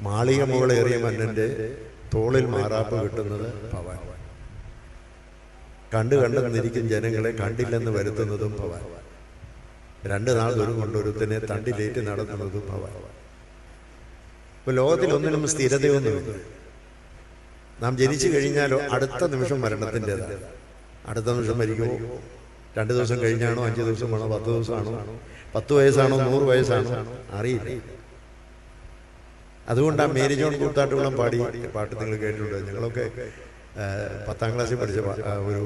മാളിക മുകളേറിയ മന്നന്റെ തോളിൽ മാറാപ്പ് കിട്ടുന്നത് പവാൻ കണ്ടു കണ്ടെന്നിരിക്കും ജനങ്ങളെ കണ്ടില്ലെന്ന് വരുത്തുന്നതും പവാൻ രണ്ട് നാൾ ദൂരം കൊണ്ടൊരുത്തനെ തണ്ടിലേറ്റ് നടത്തുന്നതും പവാൻ ഇപ്പൊ ലോകത്തിൽ ഒന്നിനും സ്ഥിരതയൊന്നുമില്ല. നാം ജനിച്ചു കഴിഞ്ഞാലോ അടുത്ത നിമിഷം മരണത്തിന്റെതാണ്. അടുത്ത നിമിഷം മരിക്കുമോ രണ്ട് ദിവസം കഴിഞ്ഞാണോ? അഞ്ച് ദിവസമാണോ പത്ത് ദിവസമാണോ പത്ത് വയസ്സാണോ? നൂറ് വയസ്സാണോ? അറിയില്ല. അതുകൊണ്ടാണ് മേരി ജോൺ കൂത്താട്ടുകുളം പാടി പാട്ട് നിങ്ങൾ കേട്ടിട്ടുണ്ട്. ഞങ്ങളൊക്കെ പത്താം ക്ലാസ്സിൽ പഠിച്ച ഒരു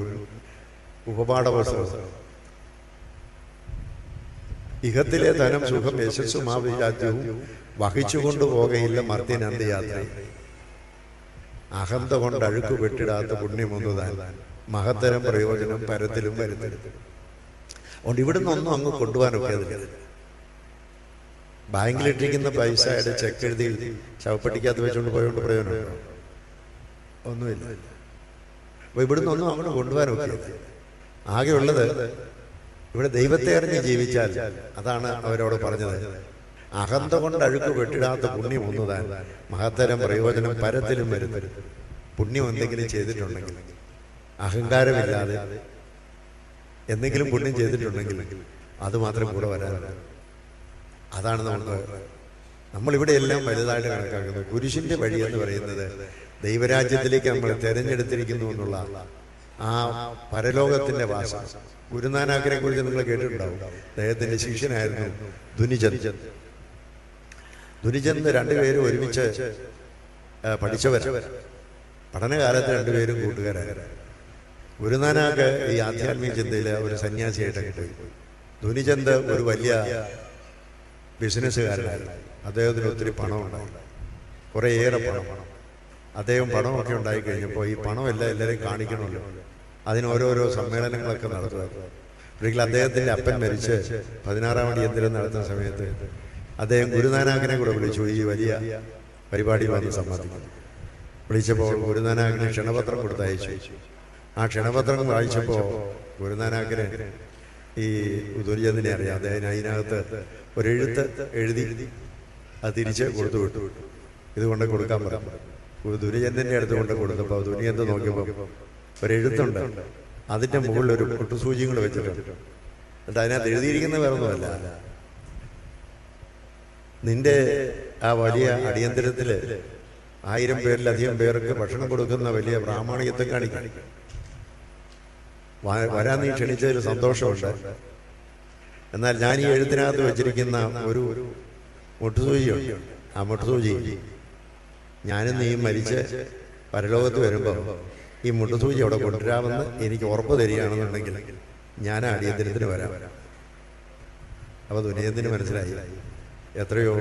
ഉപപാഠ പുസ്തകം. ഇഹത്തിലെ ധനം സുഖം യശസ്സും ആവിരാജ്യവും വഹിച്ചുകൊണ്ടു പോകയില്ല മർത്തിനന്ത അന്ത്യയാത്ര അഹന്ത കൊണ്ട് അഴുക്ക് വെട്ടിടാത്ത പുണ്യമൊന്നു താൻ മഹത്തരം പ്രയോജനം പരത്തിലും വരുത്തരുത്. അതുകൊണ്ട് ഇവിടുന്ന് ഒന്നും അങ്ങ് കൊണ്ടുപോകാനൊക്കെ അതില്ല ബാങ്കിലിട്ടിരിക്കുന്ന പൈസയുടെ ചെക്ക് എഴുതി ശവപ്പെട്ടിക്കകത്ത് വെച്ചുകൊണ്ട് പോയോണ്ട് പ്രയോജനമുണ്ടോ? ഒന്നുമില്ല. അപ്പൊ ഇവിടുന്ന് ഒന്നും അങ്ങോട്ട് കൊണ്ടുപോകാനൊക്കെ ഉള്ളത് ഇവിടെ ദൈവത്തെ അറിഞ്ഞ് ജീവിച്ചാൽ അതാണ് അവരോട് പറഞ്ഞത്. അഹന്ത കൊണ്ട് അഴുക്ക് വെട്ടിടാത്ത പുണ്യം ഒന്നുതാൻ മഹത്തരം പ്രയോജനം പരത്തിലും വരുത്തരുത് പുണ്യം എന്തെങ്കിലും ചെയ്തിട്ടുണ്ടെങ്കിൽ. അഹങ്കാരമില്ലാതെ എന്തെങ്കിലും പുണ്യം ചെയ്തിട്ടുണ്ടെങ്കിൽ അത് മാത്രം കൂടെ വരാറുണ്ട് അതാണ് നമ്മൾ നമ്മളിവിടെ എല്ലാം വലുതായിട്ട് കണക്കാക്കുന്നത്. കുരിശിന്റെ വഴി എന്ന് പറയുന്നത് ദൈവരാജ്യത്തിലേക്ക് നമ്മൾ തെരഞ്ഞെടുത്തിരിക്കുന്നു എന്നുള്ള ആ പരലോകത്തിന്റെ വാസ. ഗുരുനാനാക്കിനെ കുറിച്ച് നിങ്ങൾ കേട്ടിട്ടുണ്ടാവും. അദ്ദേഹത്തിന്റെ ശിഷ്യനായിരുന്നു ധുനിചന്ദ് ധുനിചന്ദ് രണ്ടുപേരും ഒരുമിച്ച് പഠിച്ചവർ പഠനകാലത്ത് രണ്ടുപേരും കൂട്ടുകാരായിരുന്നു ഗുരുനാനാക്ക് ഈ ആധ്യാത്മിക ചിന്തയിൽ ഒരു സന്യാസിയായിട്ടൊക്കെ പോയി. ധുനിചന്ദ് ഒരു വലിയ ബിസിനസ്സുകാരനായിരുന്നു അദ്ദേഹത്തിന് ഒത്തിരി പണമുണ്ടായി. ഏറെ പണം. അദ്ദേഹം പണമൊക്കെ ഉണ്ടായി കഴിഞ്ഞപ്പോൾ ഈ പണമല്ല എല്ലാവരെയും കാണിക്കണമല്ലോ. അതിന് ഓരോരോ സമ്മേളനങ്ങളൊക്കെ നടത്തുക ഒരിക്കൽ അദ്ദേഹത്തിന്റെ അപ്പൻ മരിച്ച് പതിനാറാം അടിയന്തരം നടത്തുന്ന സമയത്ത് അദ്ദേഹം ഗുരുനാനാക്കിനെ കൂടെ വിളിച്ചു. ഈ വലിയ പരിപാടി വന്ന് സമ്മതിക്കും വിളിച്ചപ്പോൾ ഗുരുനാനാക്കിന് ക്ഷണപത്രം കൊടുത്തയച്ചു. ആ ക്ഷണപത്രം വായിച്ചപ്പോൾ ഗുരുനാനാക്കിന് ഈ ദുര്യോധനെ അറിയാം. അദ്ദേഹം അതിനകത്ത് ഒരെഴുത്ത് എഴുതി അത് തിരിച്ച് കൊടുത്തു വിട്ടു. ഇത് കൊണ്ട് കൊടുക്കാൻ പറഞ്ഞു. ദുര്യന്തന്റെ അടുത്ത് കൊണ്ട് കൊടുത്തപ്പോൾ ദുര്യന്ത് നോക്കിയപ്പോൾ ഒരെഴുത്തുണ്ട്. അതിന്റെ മുകളിൽ ഒരു പൊട്ടുസൂചിയും കൂടെ വെച്ചിട്ടുണ്ട്. എന്നിട്ട് അതിനകത്ത് എഴുതിയിരിക്കുന്ന വേറൊന്നുമല്ല. നിന്റെ ആ വലിയ അടിയന്തരത്തിൽ ആയിരം പേരിലധികം പേർക്ക് ഭക്ഷണം കൊടുക്കുന്ന വലിയ പ്രാമാണികത്തെ കാണിക്കും. വരാൻ നീ ക്ഷണിച്ചതിൽ സന്തോഷമുണ്ട്. എന്നാൽ ഞാൻ ഈ എഴുത്തിനകത്ത് വെച്ചിരിക്കുന്ന ഒരു മുട്ടുസൂചിയുണ്ട്. ആ മുട്ടുസൂചി. ഞാനും നീ മരിച്ച് പരലോകത്ത് വരുമ്പോൾ ഈ മുട്ടുസൂചി അവിടെ കൊണ്ടുവരാമെന്ന് എനിക്ക് ഉറപ്പ് തരികയാണെന്നുണ്ടെങ്കിൽ ഞാൻ അടിയന്തരത്തിന് വരാം. അപ്പൊ ദുനിയത്തിന് മനസ്സിലായി എത്രയോ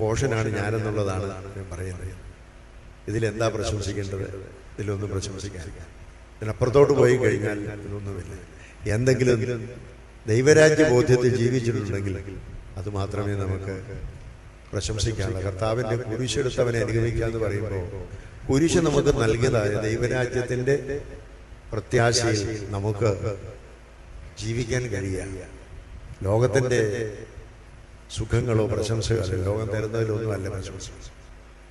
ഭോഷനാണ് ഞാനെന്നുള്ളതാണ് ഞാൻ പറയുന്നത്. ഇതിലെന്താ പ്രശംസിക്കേണ്ടത്? ഇതിലൊന്നും പ്രശംസിക്കാൻ ഇതിനപ്പുറത്തോട്ട് പോയി കഴിഞ്ഞാൽ ഇതൊന്നുമില്ല എന്തെങ്കിലും ദൈവരാജ്യ ബോധ്യത്തിൽ ജീവിച്ചിട്ടുണ്ടെങ്കിൽ അത് മാത്രമേ നമുക്ക് പ്രശംസിക്കാനുള്ളൂ കർത്താവിന്റെ കുരിശെടുത്തവനെ അനുഗമിക്കുക എന്ന് പറയുമ്പോൾ കുരിശ് നമുക്ക് നൽകിയതായ ദൈവരാജ്യത്തിന്റെ പ്രത്യാശയിൽ നമുക്ക് ജീവിക്കാൻ കഴിയുക. ലോകത്തിന്റെ സുഖങ്ങളോ പ്രശംസകളോ ലോകം തരുന്നതിലൊന്നും അല്ല പ്രശംസ.